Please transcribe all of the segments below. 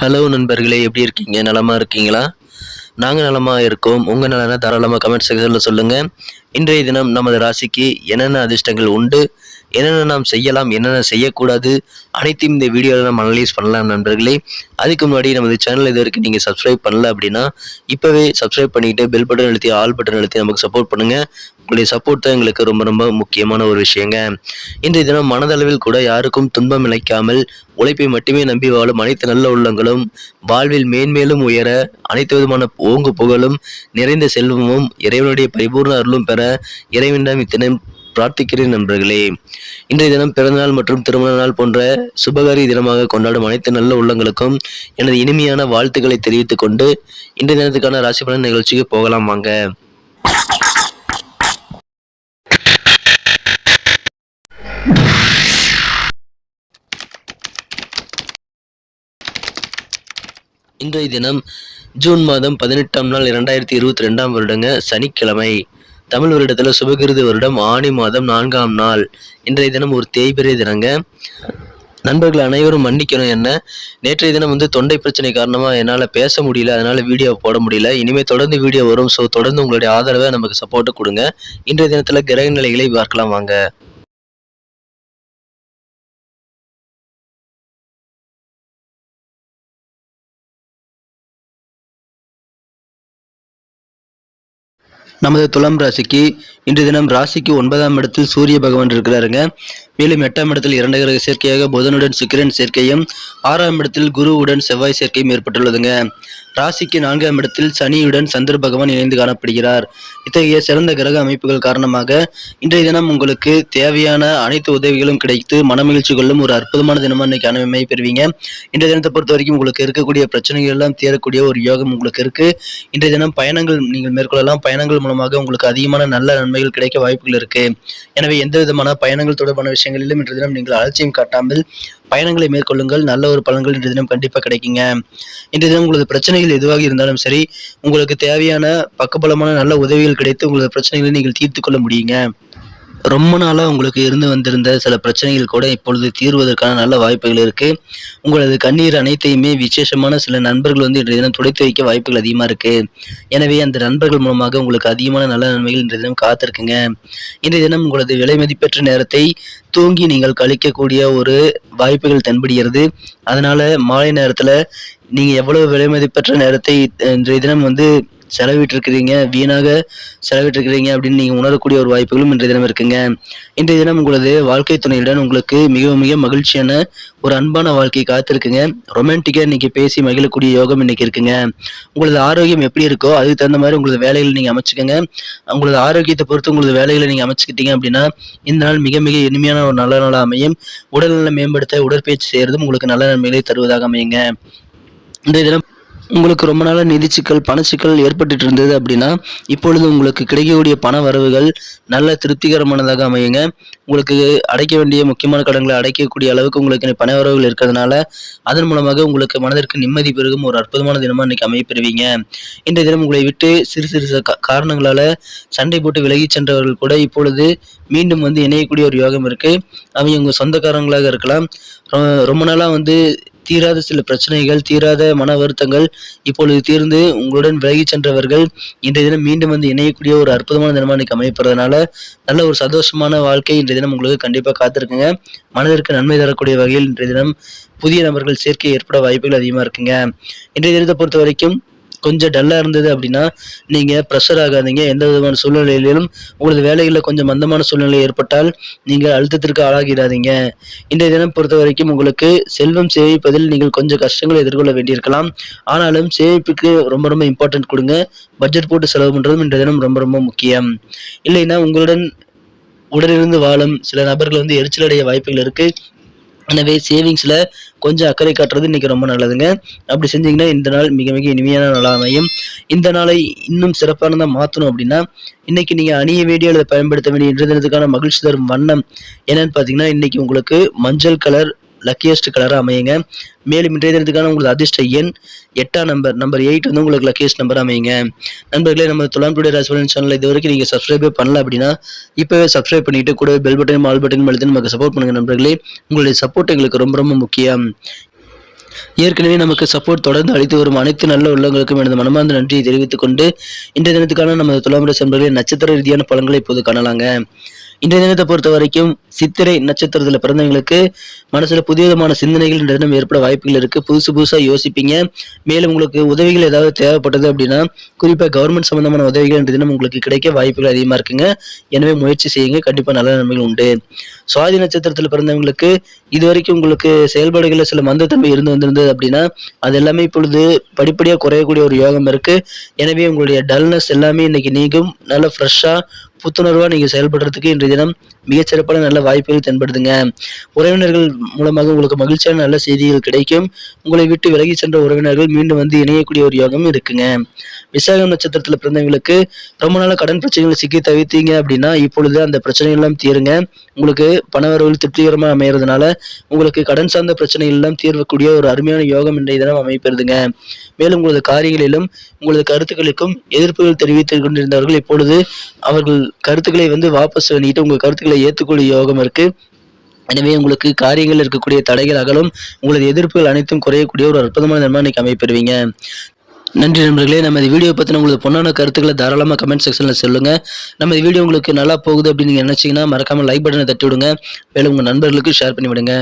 Hello நண்பர்களே எப்படி இருக்கீங்க? நலமாக இருக்கீங்களா? நாங்கள் நலமாக இருக்கோம். உங்கள் நலனை தாராளமாக கமெண்ட் செக்ஷனில் சொல்லுங்கள் இன்றைய தினம் நமது ராசிக்கு என்னென்ன அதிர்ஷ்டங்கள் உண்டு? என்னென்ன நாம் செய்யலாம் என்னென்ன செய்யக்கூடாது அனைத்தையும் இந்த வீடியோவில் நம்ம அனலைஸ் பண்ணலாம் நண்பர்களே. அதுக்கு முன்னாடி நமது சேனல் இது வரைக்கும் நீங்கள் சப்ஸ்கிரைப் பண்ணல அப்படின்னா இப்போவே சப்ஸ்கிரைப் பண்ணிக்கிட்டு பெல் பட்டன் அழுத்தி ஆல் பட்டன் அழுத்தி நமக்கு சப்போர்ட் பண்ணுங்கள் உங்களுடைய சப்போர்ட் தான் எங்களுக்கு ரொம்ப ரொம்ப முக்கியமான ஒரு விஷயங்க. இன்றைய தினம் மனதளவில் கூட யாருக்கும் துன்பம் இழைக்காமல் உழைப்பை மட்டுமே நம்பி வாழும் அனைத்து நல்ல உள்ளங்களும் வாழ்வில் மேன்மேலும் உயர அனைத்து விதமான ஓங்கு புகழும் நிறைந்த செல்வமும் இறைவனுடைய பரிபூர்ண அருளும் பெற இறைவனிடம் இத்தினம் பிரார்த்திக்கிறேன் நண்பர்களே. இன்றைய தினம் பிறந்தநாள் மற்றும் திருமண நாள் போன்ற சுபகாரி தினமாக கொண்டாடும் அனைத்து நல்ல உள்ளங்களுக்கும் எனது இனிமையான வாழ்த்துக்களை தெரிவித்துக் கொண்டு இன்றைய தினத்துக்கான ராசி பலன் நிகழ்ச்சிக்கு போகலாம் வாங்க. இன்றைய தினம் ஜூன் மாதம் பதினெட்டாம் நாள் இரண்டாயிரத்தி இருபத்தி ரெண்டாம் வருடங்க சனிக்கிழமை. தமிழ் வருடத்தில் சுபகிருது வருடம் ஆணி மாதம் நான்காம் நாள். இன்றைய தினம் ஒரு தேய்பிரை தினங்க. நண்பர்கள் அனைவரும் மன்னிக்கணும் என்ன? நேற்றைய தினம் வந்து தொண்டை பிரச்சனை காரணமாக என்னால் பேச முடியல அதனால் வீடியோ போட முடியல. இனிமேல் தொடர்ந்து வீடியோ வரும் ஸோ தொடர்ந்து உங்களுடைய ஆதரவை நமக்கு சப்போர்ட்டு கொடுங்க. இன்றைய தினத்தில் கிரக நிலைகளை பார்க்கலாம் வாங்க. நமது துலாம் ராசிக்கு இன்று தினம் ராசிக்கு ஒன்பதாம் இடத்தில் சூரிய பகவான் இருக்கிறாருங்க. மேலும் எட்டாம் இடத்தில் இரண்டு கிரக சேர்க்கையாக புதனுடன் சுக்கிரன் சேர்க்கையும் ஆறாம் இடத்தில் குருவுடன் செவ்வாய் சேர்க்கையும் ஏற்பட்டுள்ளதுங்க. ராசிக்கு நான்காம் இடத்தில் சனியுடன் சந்திர பகவான் இணைந்து காணப்படுகிறார். இத்தகைய சிறந்த கிரக அமைப்புகள் காரணமாக இன்றைய தினம் உங்களுக்கு தேவையான அனைத்து உதவிகளும் கிடைத்து மனமகிழ்ச்சி கொள்ளும் ஒரு அற்புதமான தினமாக இன்னைக்கு அனுமதி பெறுவீங்க. இன்றைய தினத்தை பொறுத்த வரைக்கும் உங்களுக்கு இருக்கக்கூடிய பிரச்சனைகள் எல்லாம் தீரக்கூடிய ஒரு யோகம் உங்களுக்கு இருக்கு. இன்றைய தினம் பயணங்கள் நீங்கள் மேற்கொள்ளலாம். பயணங்கள் மூலமாக உங்களுக்கு அதிகமான நல்ல நன்மைகள் கிடைக்க வாய்ப்புகள் இருக்கு. எனவே எந்த விதமான பயணங்கள் தொடர்பான விஷயங்களிலும் இன்றைய தினம் நீங்கள் அலட்சியம் காட்டாமல் பயணங்களை மேற்கொள்ளுங்கள். நல்ல ஒரு பலன்கள் இன்றைய தினம் கண்டிப்பாக கிடைக்குங்க. இன்றைய தினம் உங்களது பிரச்சனைகள் எதுவாக இருந்தாலும் சரி உங்களுக்கு தேவையான பக்கபலமான நல்ல உதவிகள் கிடைத்து உங்களது பிரச்சனைகளை நீங்கள் தீர்த்து கொள்ள முடியுங்க. ரொம்ப நாளாக உங்களுக்கு இருந்து வந்திருந்த சில பிரச்சனைகள் கூட இப்பொழுது தீர்வதற்கான நல்ல வாய்ப்புகள் இருக்கு. உங்களது கண்ணீர் அனைத்தையுமே விசேஷமான சில நண்பர்கள் வந்து இன்றைய தினம் துடைத்து வைக்க வாய்ப்புகள் அதிகமாக இருக்கு. எனவே அந்த நண்பர்கள் மூலமாக உங்களுக்கு அதிகமான நல்ல நன்மைகள் இன்றைய தினம் காத்திருக்குங்க. இன்றைய தினம் உங்களது விலை மதிப்பெற்ற நேரத்தை தூங்கி நீங்கள் கழிக்கக்கூடிய ஒரு வாய்ப்புகள் தென்படுகிறது. அதனால மாலை நேரத்தில் நீங்க எவ்வளவு விலை மதிப்பற்ற நேரத்தை இன்றைய தினம் வந்து செலவிட்டிருக்கிறீங்க? வீணாக செலவிட்டிருக்கிறீங்க அப்படின்னு நீங்க உணரக்கூடிய ஒரு வாய்ப்புகளும் இன்றைய தினம் இருக்குங்க. இன்றைய தினம் உங்களது வாழ்க்கை துணையுடன் உங்களுக்கு மிக மிக மகிழ்ச்சியான ஒரு அன்பான வாழ்க்கை காத்திருக்குங்க. ரொமான்டிக்கா இன்னைக்கு பேசி மகிழக்கூடிய யோகம் இன்னைக்கு இருக்குங்க. உங்களது ஆரோக்கியம் எப்படி இருக்கோ அதுக்கு தகுந்த மாதிரி உங்களது வேலைகளை நீங்க அமைச்சுக்கோங்க. உங்களது ஆரோக்கியத்தை பொறுத்து உங்களது வேலைகளை நீங்க அமைச்சுக்கிட்டீங்க அப்படின்னா இந்த நாள் மிக மிக இனிமையான ஒரு நல்ல நாளாக அமையும். உடல்நலம் மேம்படுத்த உடற்பயிற்சி செய்யறதும் உங்களுக்கு நல்ல நன்மைகளை தருவதாக அமையுங்க. இன்றைய தினம் உங்களுக்கு ரொம்ப நாளாக நிதி சிக்கல் பண சிக்கல் ஏற்பட்டுட்டு இருந்தது அப்படின்னா இப்பொழுது உங்களுக்கு கிடைக்கக்கூடிய பண வரவுகள் நல்ல திருப்திகரமானதாக அமையுங்க. உங்களுக்கு அடைக்க வேண்டிய முக்கியமான கடன்களை அடைக்கக்கூடிய அளவுக்கு உங்களுக்கு பண வரவுகள் இருக்கிறதுனால அதன் மூலமாக உங்களுக்கு மனதிற்கு நிம்மதி பெருகும் ஒரு அற்புதமான தினமாக இன்னைக்கு அமையப்பெறுவீங்க. இன்றைய தினம் உங்களை விட்டு சிறு சிறு காரணங்களால் காரணங்களால சண்டை போட்டு விலகி சென்றவர்கள் கூட இப்பொழுது மீண்டும் வந்து இணையக்கூடிய ஒரு யோகம் இருக்கு. அவங்க உங்க சொந்தக்காரங்களாக இருக்கலாம். ரொ- ரொம்ப நாளாக வந்து தீராத சில பிரச்சனைகள் தீராத மன வருத்தங்கள் இப்பொழுது தீர்ந்து உங்களுடன் விலகி சென்றவர்கள் இன்றைய தினம் மீண்டும் வந்து இணையக்கூடிய ஒரு அற்புதமான தினமாக இன்னைக்கு அமைப்பதனால நல்ல ஒரு சந்தோஷமான வாழ்க்கை இன்றைய தினம் உங்களுக்கு கண்டிப்பாக காத்திருக்குங்க. மனதிற்கு நன்மை தரக்கூடிய வகையில் இன்றைய தினம் புதிய நபர்கள் சேர்க்கை ஏற்பட வாய்ப்புகள் அதிகமாக இருக்குங்க. இன்றைய தினத்தை பொறுத்த வரைக்கும் கொஞ்சம் டல்லாக இருந்தது அப்படின்னா நீங்கள் ப்ரெஷர் ஆகாதீங்க. எந்த விதமான சூழ்நிலையிலும் உங்களது வேலைகளில் கொஞ்சம் மந்தமான சூழ்நிலை ஏற்பட்டால் நீங்கள் அழுத்தத்திற்கு ஆளாகிடாதீங்க. இன்றைய தினம் பொறுத்த வரைக்கும் உங்களுக்கு செல்வம் சேமிப்பதில் நீங்கள் கொஞ்சம் கஷ்டங்களை எதிர்கொள்ள வேண்டியிருக்கலாம். ஆனாலும் சேமிப்புக்கு ரொம்ப ரொம்ப இம்பார்ட்டன்ட் கொடுங்க. பட்ஜெட் போட்டு செலவு பண்ணுறதும் இன்றைய தினம் ரொம்ப ரொம்ப முக்கியம். இல்லைன்னா உங்களுடன் உடலிருந்து வாழும் சில நபர்கள் வந்து எரிச்சலடைய வாய்ப்புகள் இருக்குது எனவே சேவிங்ஸில் கொஞ்சம் அக்கறை காட்டுறது இன்றைக்கி ரொம்ப நல்லதுங்க. அப்படி செஞ்சிங்கன்னா இந்த நாள் மிக மிக இனிமையான நாளாக அமையும். இந்த நாளை இன்னும் சிறப்பானதாக மாற்றணும் அப்படின்னா இன்றைக்கி நீங்கள் அணிய வேண்டிய அல்லது பயன்படுத்த வேண்டிய இன்றைய தினத்துக்கான மகிழ்ச்சி தரும் வண்ணம் என்னன்னு பார்த்தீங்கன்னா இன்றைக்கி உங்களுக்கு மஞ்சள் கலர் லக்கியஸ்ட் கலராக அமையுங்க. மேலும் இன்றைய தினத்துக்கான உங்களுக்கு அதிர்ஷ்ட எண் எட்டாம் நம்பர் நம்பர் எயிட் வந்து உங்களுக்கு லக்கியஸ்ட் நம்பர் அமையுங்க. நண்பர்களே நம்ம துலாம் டுடே ராசிபலன் சேனல் இது வரைக்கும் நீங்கள் சப்ஸ்கிரைபே பண்ணல அப்படின்னா இப்போவே சப்ஸ்கிரைப் பண்ணிட்டு கூட பெல் பட்டன் ஆல் பட்டன் அழுத்தி நமக்கு சப்போர்ட் பண்ணுங்க நண்பர்களே. உங்களுடைய சப்போர்ட் எங்களுக்கு ரொம்ப ரொம்ப முக்கியம். ஏற்கனவே நமக்கு சப்போர்ட் தொடர்ந்து அளித்து வரும் அனைத்து நல்ல உள்ளங்களுக்கும் எனது மனமார்ந்த நன்றியை தெரிவித்துக் கொண்டு இன்றைய தினத்துக்கான நமது துலாம் ராசி நட்சத்திர ரீதியான பலன்களை இப்போது காணலாங்க. இன்றைய தினத்தை பொறுத்த வரைக்கும் சித்திரை நட்சத்திரத்துல பிறந்தவங்களுக்கு மனசுல புதிய விதமான சிந்தனைகள் இந்த தினம் ஏற்பட வாய்ப்புகள் இருக்கு. புதுசு புதுசா யோசிப்பீங்க. மேலும் உங்களுக்கு உதவிகள் ஏதாவது தேவைப்பட்டது அப்படின்னா குறிப்பா கவர்மெண்ட் சம்பந்தமான உதவிகள் இன்றைய தினம் உங்களுக்கு கிடைக்க வாய்ப்புகள் அதிகமா இருக்குங்க. எனவே முயற்சி செய்யுங்க. கண்டிப்பா நல்ல நன்மைகள் உண்டு. சுவாதி நட்சத்திரத்துல பிறந்தவங்களுக்கு இது வரைக்கும் உங்களுக்கு செயல்பாடுகளில் சில மந்தத்தன்மை இருந்து வந்திருந்தது அப்படின்னா அது எல்லாமே இப்பொழுது படிப்படியாக குறையக்கூடிய ஒரு யோகம் இருக்கு. எனவே உங்களுடைய டல்னஸ் எல்லாமே இன்னைக்கு நீங்கும். நல்ல ஃப்ரெஷ்ஷாக புத்துணர்வாக நீங்கள் செயல்படுறதுக்கு இன்றைய தினம் மிகச்சிறப்பான நல்ல வாய்ப்புகள் தென்படுதுங்க உறவினர்கள் மூலமாக உங்களுக்கு மகிழ்ச்சியான நல்ல செய்திகள் கிடைக்கும். உங்களை விட்டு விலகி சென்ற உறவினர்கள் மீண்டும் வந்து இணையக்கூடிய ஒரு யோகம் இருக்குங்க. விசாகம் நட்சத்திரத்தில் பிறந்தவங்களுக்கு ரொம்ப நாளாக கடன் பிரச்சனைகள் சிக்கி தவித்தீங்க அப்படின்னா இப்பொழுது அந்த பிரச்சனைகள் எல்லாம் தீருங்க. உங்களுக்கு பணவரவுகள் திருப்திகரமாக அமையறதுனால உங்களுக்கு கடன் சார்ந்த பிரச்சனைகள் எல்லாம் தீர்வக்கூடிய ஒரு அருமையான யோகம் இன்றைய தினம் அமைப்பெறுதுங்க மேலும் உங்களது காரியங்களிலும் உங்களது கருத்துக்களுக்கும் எதிர்ப்புகள் தெரிவித்துக் கொண்டிருந்தவர்கள் இப்பொழுது அவர்கள் கருத்துக்களை வந்து வாபஸ் பண்ணிட்டு உங்கள் கருத்துக்களை ஏற்றுக்கொள்ள யோகம் இருக்கு. எனவே உங்களுக்கு காரியங்கள் இருக்கக்கூடிய தடைகள் அகலும். உங்களது எதிர்ப்புகள் அனைத்தும் குறையக்கூடிய ஒரு அற்புதமான நன்மை இன்னைக்கு அமைப்பெறுவீங்க. நன்றி நண்பர்களே நம்ம இந்த வீடியோ பற்றின உங்களுக்கு பொண்ணான கருத்துக்களை தாராளமாக கமெண்ட் செக்ஷனில் சொல்லுங்கள் நம்ம இந்த வீடியோ உங்களுக்கு நல்லா போகுது அப்படின்னு நீங்கள் நினச்சிங்கன்னா மறக்காமல் லைக் பட்டனை தட்டி விடுங்க மேலும் உங்கள் நண்பர்களுக்கு ஷேர் பண்ணி விடுங்க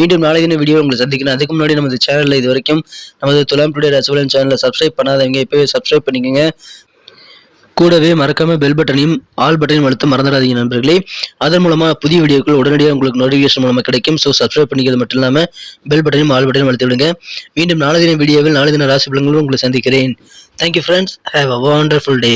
மீண்டும் நாளை தின வீடியோ உங்களை சந்திக்கணும் அதுக்கு முன்னாடி நமது சேனலில் இது வரைக்கும் நமது துலாம் டுடே ரசவலன் சேனலில் சப்ஸ்கிரைப் பண்ணாதவங்க இப்போவே சப்ஸ்கிரைப் பண்ணிக்கோங்க. கூடவே மறக்காம பெல் பட்டனையும் ஆல் பட்டனையும் அழுத்த மறந்துடாதீங்க நண்பர்களே. அதன் மூலமா புதிய வீடியோக்கள் உடனடியாக உங்களுக்கு நோட்டிஃபிகேஷன் மூலமாக கிடைக்கும். ஸோ சப்ஸ்கிரைப் பண்ணிக்கிறது மட்டும் இல்லாமல் பெல் பட்டனையும் ஆல் பட்டனையும் அழுத்தி விடுங்க. மீண்டும் நாளை தின வீடியோவில் நாளை தின ராசி பலங்களும் உங்களை சந்திக்கிறேன். Thank you friends have a wonderful day